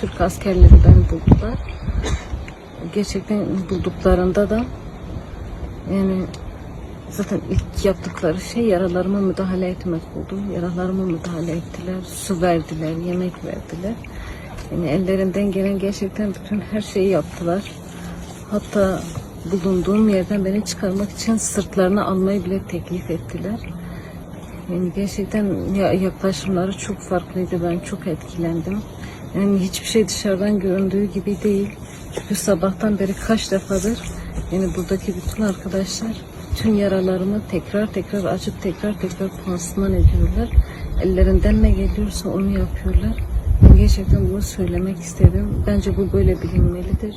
Türk askerleri beni buldular. Gerçekten bulduklarında da yani zaten ilk yaptıkları şey yaralarıma müdahale etmek oldu. Yaralarıma müdahale ettiler. Su verdiler, yemek verdiler. Yani ellerinden gelen gerçekten bütün her şeyi yaptılar. Hatta bulunduğum yerden beni çıkarmak için sırtlarına almayı bile teklif ettiler. Yani gerçekten ya- yaklaşımları çok farklıydı. Ben çok etkilendim. Yani hiçbir şey dışarıdan göründüğü gibi değil. Çünkü sabahtan beri kaç defadır yani buradaki bütün arkadaşlar tüm yaralarımı tekrar tekrar açıp tekrar tekrar pansuman ediyorlar. Ellerinden ne geliyorsa onu yapıyorlar. Gerçekten bunu söylemek istedim. Bence bu böyle bilinmelidir.